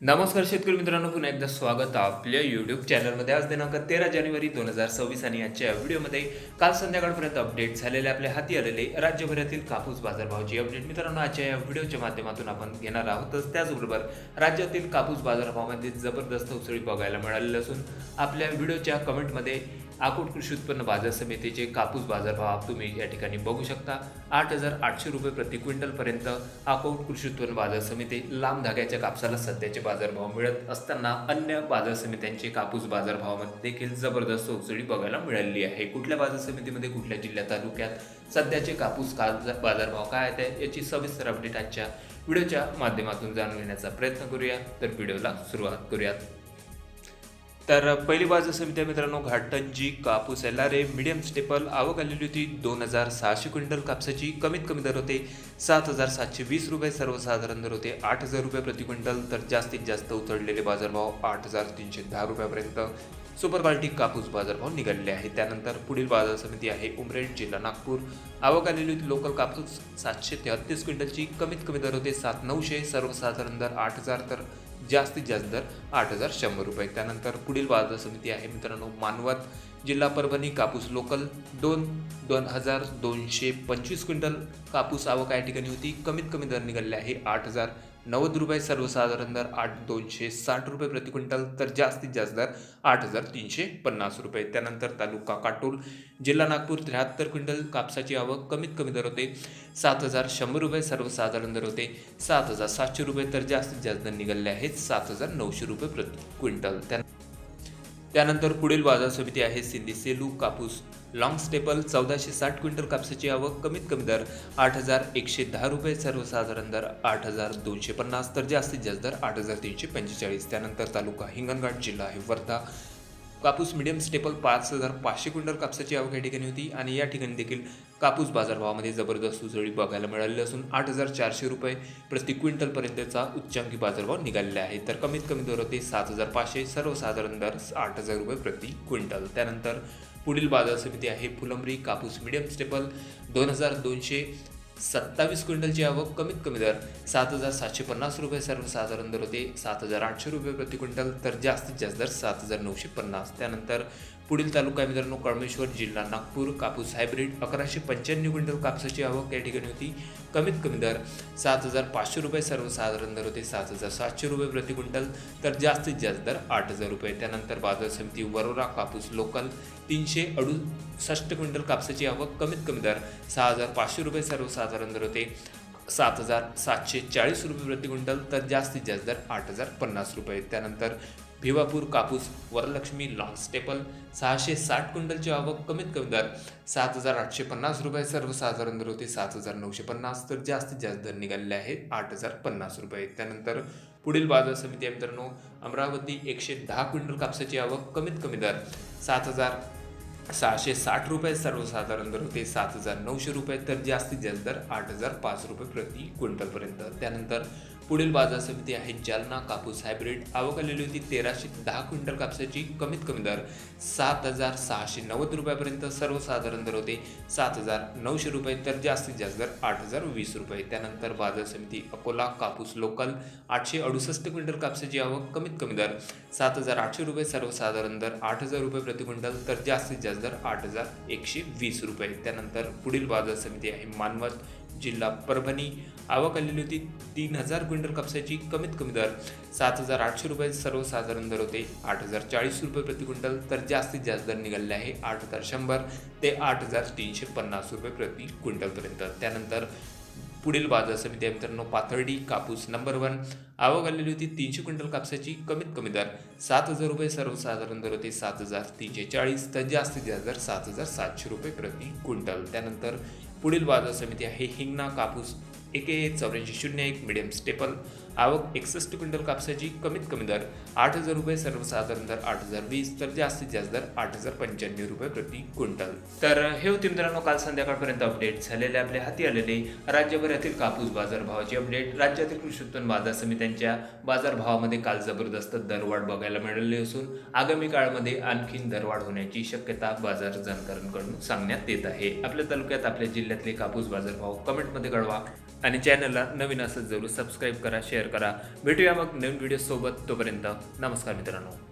नमस्कार शेतकरी मित्रांनो पुन्हा एकदा स्वागत आपल्या यूट्यूब चॅनलमध्ये आज दिनांक तेरा जानेवारी दोन हजार सव्वीस आणि आजच्या व्हिडिओमध्ये काल संध्याकाळपर्यंत अपडेट झालेले आपल्या हाती आलेले राज्यभरातील कापूस बाजारभावाची अपडेट मित्रांनो आजच्या या व्हिडिओच्या माध्यमातून आपण घेणार आहोतच त्याचबरोबर राज्यातील कापूस बाजारभावामध्ये जबरदस्त उसळी बघायला मिळालेली असून आपल्या व्हिडिओच्या कमेंटमध्ये अकोट कृषी उत्पन्न बाजार समितीचे कापूस बाजारभाव तुम्ही या ठिकाणी बघू शकता. आठ हजार आठशे रुपये प्रति क्विंटलपर्यंत अकोट कृषी उत्पन्न बाजार समिती लांब धाग्याच्या कापसाला सध्याचे बाजारभाव मिळत असताना अन्य बाजार समित्यांचे कापूस बाजारभावामध्ये देखील जबरदस्त उसळी बघायला मिळालेली आहे. कुठल्या बाजार समितीमध्ये कुठल्या जिल्ह्यात तालुक्यात सध्याचे कापूस का बाजारभाव काय आहेत याची सविस्तर अपडेट आजच्या व्हिडिओच्या माध्यमातून जाणून घेण्याचा प्रयत्न करूया. तर व्हिडिओला सुरुवात करूयात. तर पहिली बाजार समिती आहे मित्रांनो घाटंजी कापूस L R A medium staple आवक आलेली होती दोन हजार सहाशे क्विंटल कापसाची. कमीत कमी दर होते सात हजार सातशे वीस रुपये सर्वसाधारण दर होते आठ हजार रुपये प्रति क्विंटल तर जास्तीत जास्त उतरलेले बाजारभाव आठ हजार तीनशे दहा रुपयापर्यंत. सुपर क्वालिटी कापूस बाजारभाव निघालेले आहे त्यानंतर पुढील बाजार समिती आहे उमरेड जिल्हा नागपूर. आवक आलेली होती लोकल कापूस सातशे तेहत्तीस क्विंटलची. कमीत कमी दर होते सात नऊशे सर्वसाधारण दर आठ हजार तर जास्तीत जास्त दर आठ हजार शंभर रुपये. त्यानंतर पुढील बाजार समिती आहे. मित्रांनो मानवत जिल्हा परभणी कापूस लोकल दोन दोन हजार दोनशे पंचवीस क्विंटल. कापूस आवक या ठिकाणी होती. कमीत कमी दर निघालेले आहे आठ हजार नव्वद रुपये सर्वसाधारण दर आठ दोनशे साठ रुपये प्रति क्विंटल तर जास्तीत जास्त दर आठ हजार तीनशे पन्नास रुपये. त्यानंतर तालुका काटोल जिल्हा नागपूर त्र्याहत्तर क्विंटल. कापसाची आवक कमीत कमी दर होते सात हजार शंभर रुपये सर्वसाधारण दर होते सात हजार सातशे रुपये तर जास्तीत जास्त दर निघाले आहेत सात हजार नऊशे रुपये प्रति क्विंटल. त्या त्यानंतर पुढील बाजार समिती आहे सिंधी सेलू कापूस. लॉंग स्टेपल चौदाशे साठ क्विंटल कापसाची आवक कमीत कमी दर आठ हजार एकशे दहा रुपये सर्वसाधारण दर आठ हजार दोनशे पन्नास तर जास्तीत जास्त दर आठ हजार तीनशे पंचेचाळीस. त्यानंतर तालुका हिंगणघाट जिल्हा आहे वर्धा. कापूस मिडियम स्टेपल पाच हजार पाचशे क्विंटल कापसाची आवक या ठिकाणी होती आणि या ठिकाणी देखील कापूस बाजारभावामध्ये जबरदस्त उजळी बघायला मिळालेली असून आठ हजार चारशे रुपये प्रति क्विंटलपर्यंतचा उच्चांकी बाजारभाव निघालेला आहे. तर कमीत कमी दर होते सात हजार पाचशे सर्वसाधारण दर आठ हजार रुपये प्रति क्विंटल. त्यानंतर पुढील बाजार समिती आहे फुलंबरी कापूस मिडियम स्टेपल दोन हजार दोनशे सत्तावीस क्विंटलची आवक कमीत कमी दर सात हजार सातशे पन्नास रुपये सर्वसाधारण दर होते सात हजार आठशे रुपये प्रति क्विंटल तर जास्तीत जास्त दर सात हजार नऊशे पन्नास. त्यानंतर पुढील तालुका आहे मित्रांनो कळमेश्वर जिल्हा नागपूर कापूस हायब्रिड अकराशे पंच्याण्णव क्विंटल कापसाची आवक या ठिकाणी होती. कमीत कमी दर सात हजार पाचशे रुपये सर्वसाधारण दर होते सात हजार सातशे रुपये प्रति क्विंटल तर जास्तीत जास्त दर आठ हजार रुपये. त्यानंतर बाजार समिती वरोरा कापूस लोकल तीनशे अडुसष्ट क्विंटल कापसाची आवक कमीत कमी दर सहा हजार पाचशे रुपये सर्वसाधारण दर होते. सात हजार सातशे चाळीस रुपये प्रति क्विंटल तर जास्तीत जास्त दर आठ हजार पन्नास रुपये. त्यानंतर भिवापूर कापूस वरलक्ष्मी लॉंग स्टेपल सहाशे साठ क्विंटलची आवक कमीत कमी दर सात हजार आठशे पन्नास रुपये सर्वसाधारण दर होते सात हजार नऊशे पन्नास तर जास्तीत जास्त दर निघालेले आहेत आठ हजार पन्नास रुपये. त्यानंतर पुढील बाजार समिती मित्रांनो अमरावती एकशे दहा क्विंटल कापसाची आवक कमीत कमी दर सात हजार सहाशे साठ रुपये सर्वसाधारण दर होते सात हजार नऊशे रुपये तर जास्तीत जास्त दर आठ हजार पाच रुपये प्रति क्विंटलपर्यंत. त्यानंतर पुढील बाजार समिती आहे जालना कापूस हायब्रिड आवक आलेली होती. तेराशे दहा क्विंटल कापसाची कमीत कमी दर सात हजार सहाशे नव्वद रुपयापर्यंत सर्वसाधारण दर होते. सात हजार नऊशे रुपये तर जास्तीत जास्त दर आठ हजार वीस रुपये. त्यानंतर बाजार समिती अकोला कापूस लोकल आठशे अडुसष्ट क्विंटल कापसाची आवक कमीत कमी दर सात हजार आठशे रुपये. सर्वसाधारण दर आठ हजार रुपये प्रति क्विंटल तर जास्तीत जास्त दर आठ हजार एकशे वीस रुपये. त्यानंतर पुढील बाजार समिती आहे मानवत. जिल्हा परभणी. आवक आलेली होती तीन हजार क्विंटल कापसाची कमीत कमी दर. सात हजार आठशे रुपये सर्वसाधारण दर होते. आठ हजार चाळीस रुपये प्रति क्विंटल तर जास्तीत जास्त दर निघालेले आहे आठ हजार शंभर ते आठ हजार तीनशे पन्नास रुपये प्रति क्विंटलपर्यंत त्यानंतर पुढील बाजार समिती आहे मित्रांनो पाथर्डी कापूस नंबर वन. आवक आलेली होती तीनशे क्विंटल कापसाची कमीत कमी दर. सात हजार रुपये सर्वसाधारण दर होते सात हजार तीनशे चाळीस तर जास्तीत जास्त दर सात हजार सातशे रुपये प्रति क्विंटल. त्यानंतर पुढील बाजार समिती आहे हिंगणा कापूस एक चौऱ्याऐंशी शून्य एक मिडियम स्टेपल आवक एकसष्ट क्विंटल कापसाची कमीत कमी दर आठ हजार रुपये सर्वसाधारण दर आठ हजार वीस तर जास्तीत जास्त दर आठ हजार पंच्याण्णव रुपये प्रति क्विंटल. तर हे होते मित्रांनो काल संध्याकाळपर्यंत अपडेट झालेले आपल्या हाती आलेले राज्यभरातील कापूस बाजारभावाचे अपडेट राज्यातील कृषी उत्पन्न बाजार समित्यांच्या बाजारभावामध्ये काल जबरदस्त दरवाढ बघायला मिळाली असून आगामी काळामध्ये आणखीन दरवाढ होण्याची शक्यता बाजार जाणकारांकडून सांगण्यात येत आहे. आपल्या तालुक्यात आपल्या जिल्ह्यातले कापूस बाजारभाव कमेंटमध्ये कळवा. आणि चॅनलला नवीन असं जरूर सबस्क्राईब करा शेअर करा. भेटूया मग नवीन व्हिडिओसोबत तोपर्यंत नमस्कार मित्रांनो.